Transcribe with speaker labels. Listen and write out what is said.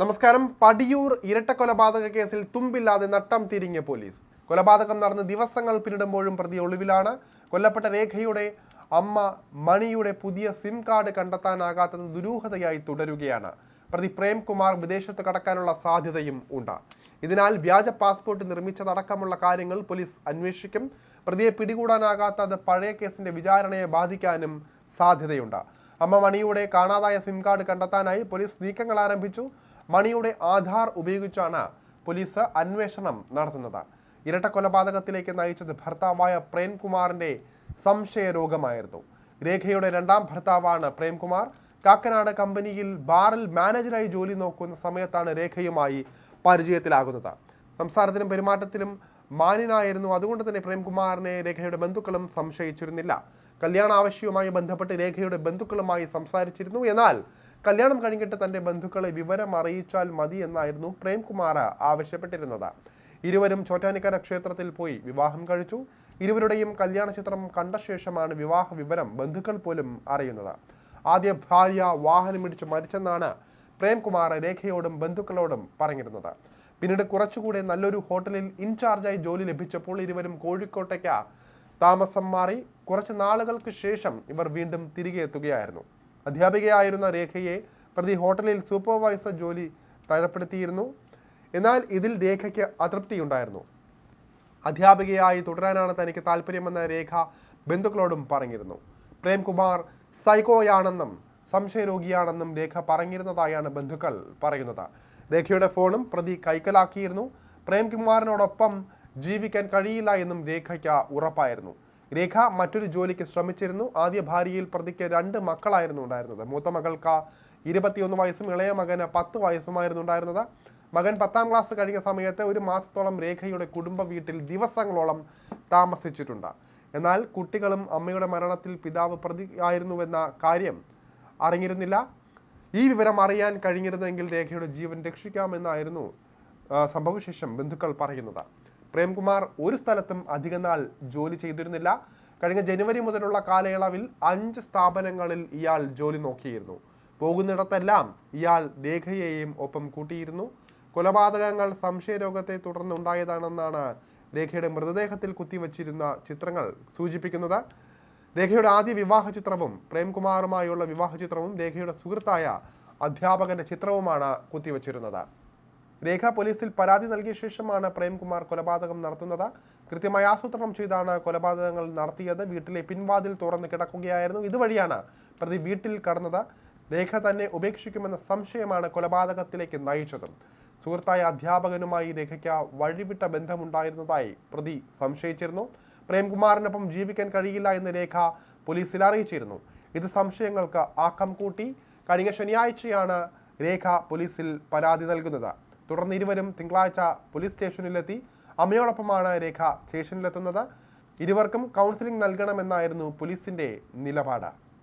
Speaker 1: നമസ്കാരം. പടിയൂർ ഇരട്ട കൊലപാതക കേസിൽ തുമ്പില്ലാതെ നട്ടം തിരിഞ്ഞ പോലീസ്. കൊലപാതകം നടന്ന് ദിവസങ്ങൾ പിന്നിടുമ്പോഴും പ്രതി ഒളിവിലാണ്. കൊല്ലപ്പെട്ട രേഖയുടെ അമ്മ മണിയുടെ പുതിയ സിം കാർഡ് കണ്ടെത്താനാകാത്തത് ദുരൂഹതയായി തുടരുകയാണ്. പ്രതി പ്രേംകുമാർ വിദേശത്ത് കടക്കാനുള്ള സാധ്യതയും ഉണ്ട്. ഇതിനാൽ വ്യാജ പാസ്പോർട്ട് നിർമ്മിച്ചതടക്കമുള്ള കാര്യങ്ങൾ പോലീസ് അന്വേഷിക്കും. പ്രതിയെ പിടികൂടാനാകാത്തത് പഴയ കേസിന്റെ വിചാരണയെ ബാധിക്കാനും സാധ്യതയുണ്ട്. അമ്മ മണിയുടെ കാണാതായ സിം കാർഡ് കണ്ടെത്താനായി പോലീസ് നീക്കങ്ങൾ ആരംഭിച്ചു. മണിയുടെ ആധാർ ഉപയോഗിച്ചാണ് പോലീസ് അന്വേഷണം നടത്തുന്നത്. ഇരട്ട കൊലപാതകത്തിലേക്ക് നയിച്ചത് ഭർത്താവായ പ്രേംകുമാറിന്റെ സംശയ രോഗമായിരുന്നു രേഖയുടെ രണ്ടാം ഭർത്താവാണ് പ്രേംകുമാർ. കാക്കനാട് കമ്പനിയിൽ ബാറിൽ മാനേജറായി ജോലി നോക്കുന്ന സമയത്താണ് രേഖയുമായി പരിചയത്തിലാകുന്നത്. സംസാരത്തിലും പെരുമാറ്റത്തിലും മാന്യനായിരുന്നു. അതുകൊണ്ട് തന്നെ പ്രേംകുമാറിനെ രേഖയുടെ ബന്ധുക്കളും സംശയിച്ചിരുന്നില്ല. കല്യാണ ആവശ്യവുമായി ബന്ധപ്പെട്ട് രേഖയുടെ ബന്ധുക്കളുമായി സംസാരിച്ചിരുന്നു. എന്നാൽ കല്യാണം കഴിഞ്ഞിട്ട് തന്റെ ബന്ധുക്കളെ വിവരം അറിയിച്ചാൽ മതി എന്നായിരുന്നു പ്രേംകുമാർ ആവശ്യപ്പെട്ടിരുന്നത്. ഇരുവരും ചോറ്റാനിക്കര ക്ഷേത്രത്തിൽ പോയി വിവാഹം കഴിച്ചു. ഇരുവരുടെയും കല്യാണ ചിത്രം കണ്ട ശേഷമാണ് വിവാഹ വിവരം ബന്ധുക്കൾ പോലും അറിയുന്നത്. ആദ്യ ഭാര്യ വാഹനമിടിച്ച് മരിച്ചെന്നാണ് പ്രേംകുമാർ രേഖയോടും ബന്ധുക്കളോടും പറഞ്ഞിരുന്നത്. പിന്നീട് കുറച്ചുകൂടെ നല്ലൊരു ഹോട്ടലിൽ ഇൻചാർജായി ജോലി ലഭിച്ചപ്പോൾ ഇരുവരും കോഴിക്കോട്ടേക്ക് താമസം മാറി. കുറച്ച് നാളുകൾക്ക് ശേഷം ഇവർ വീണ്ടും തിരികെ എത്തുകയായിരുന്നു. അധ്യാപികയായിരുന്ന രേഖയെ പ്രതി ഹോട്ടലിൽ സൂപ്പർവൈസർ ജോലി തരപ്പെടുത്തിയിരുന്നു. എന്നാൽ ഇതിൽ രേഖയ്ക്ക് അതൃപ്തിയുണ്ടായിരുന്നു. അധ്യാപികയായി തുടരാനാണ് തനിക്ക് താല്പര്യമെന്ന രേഖ ബന്ധുക്കളോടും പറഞ്ഞിരുന്നു. പ്രേംകുമാർ സൈക്കോയാണെന്നും സംശയരോഗിയാണെന്നും രേഖ പറഞ്ഞിരുന്നതായാണ് ബന്ധുക്കൾ പറയുന്നത്. രേഖയുടെ ഫോണും പ്രതി കൈക്കലാക്കിയിരുന്നു. പ്രേംകുമാറിനോടൊപ്പം ജീവിക്കാൻ കഴിയില്ല എന്നും രേഖയ്ക്ക് ഉറപ്പായിരുന്നു. രേഖ മറ്റൊരു ജോലിക്ക് ശ്രമിച്ചിരുന്നു. ആദ്യ ഭാര്യയിൽ പ്രതിക്ക് രണ്ട് മക്കളായിരുന്നു ഉണ്ടായിരുന്നത്. മൂത്ത മകൾക്ക് ഇരുപത്തിയൊന്ന് വയസ്സും ഇളയ മകന് പത്ത് വയസ്സുമായിരുന്നു ഉണ്ടായിരുന്നത്. മകൻ പത്താം ക്ലാസ് കഴിഞ്ഞ സമയത്ത് ഒരു മാസത്തോളം രേഖയുടെ കുടുംബ വീട്ടിൽ ദിവസങ്ങളോളം താമസിച്ചിട്ടുണ്ട്. എന്നാൽ കുട്ടികളും അമ്മയുടെ മരണത്തിൽ പിതാവ് പ്രതിയായിരുന്നുവെന്ന കാര്യം അറിഞ്ഞിരുന്നില്ല. ഈ വിവരം അറിയാൻ കഴിഞ്ഞിരുന്നെങ്കിൽ രേഖയുടെ ജീവൻ രക്ഷിക്കാമെന്നായിരുന്നു സംഭവശേഷം ബന്ധുക്കൾ പറയുന്നത്. പ്രേംകുമാർ ഒരു സ്ഥലത്തും അധികനാൾ ജോലി ചെയ്തിരുന്നില്ല. കഴിഞ്ഞ ജനുവരി മുതലുള്ള കാലയളവിൽ അഞ്ച് സ്ഥാപനങ്ങളിൽ ഇയാൾ ജോലി നോക്കിയിരുന്നു. പോകുന്നിടത്തെല്ലാം ഇയാൾ രേഖയെയും ഒപ്പം കൂട്ടിയിരുന്നു. കൊലപാതകങ്ങൾ സംശയരോഗത്തെ തുടർന്നുണ്ടായതാണെന്നാണ് രേഖയുടെ മൃതദേഹത്തിൽ കുത്തിവച്ചിരുന്ന ചിത്രങ്ങൾ സൂചിപ്പിക്കുന്നത്. രേഖയുടെ ആദ്യ വിവാഹ ചിത്രവും പ്രേംകുമാറുമായുള്ള വിവാഹ ചിത്രവും രേഖയുടെ സുഹൃത്തായ അധ്യാപകന്റെ ചിത്രവുമാണ് കുത്തിവച്ചിരുന്നത്. രേഖ പോലീസിൽ പരാതി നൽകിയ ശേഷമാണ് പ്രേംകുമാർ കൊലപാതകം നടത്തുന്നത്. കൃത്യമായി ആസൂത്രണം ചെയ്താണ് കൊലപാതകങ്ങൾ നടത്തിയത്. വീട്ടിലെ പിൻവാതിൽ തുറന്ന് കിടക്കുകയായിരുന്നു. ഇതുവഴിയാണ് പ്രതി വീട്ടിൽ കടന്നത്. രേഖ തന്നെ ഉപേക്ഷിക്കുമെന്ന സംശയമാണ് കൊലപാതകത്തിലേക്ക് നയിച്ചതും. സുഹൃത്തായ അധ്യാപകനുമായി രേഖയ്ക്ക് വഴിവിട്ട ബന്ധമുണ്ടായിരുന്നതായി പ്രതി സംശയിച്ചിരുന്നു. പ്രേംകുമാറിനൊപ്പം ജീവിക്കാൻ കഴിയില്ല എന്ന് രേഖ പോലീസിൽ അറിയിച്ചിരുന്നു. ഇത് സംശയങ്ങൾക്ക് ആക്കം കൂട്ടി കഴിഞ്ഞ ശനിയാഴ്ചയാണ് രേഖ പോലീസിൽ പരാതി നൽകുന്നത്. തുടർന്ന് ഇരുവരും തിങ്കളാഴ്ച പോലീസ് സ്റ്റേഷനിലെത്തി. അമ്മയോടൊപ്പമാണ് രേഖ സ്റ്റേഷനിലെത്തുന്നത്. ഇരുവർക്കും കൗൺസിലിംഗ് നൽകണമെന്നായിരുന്നു പോലീസിന്റെ നിലപാട്.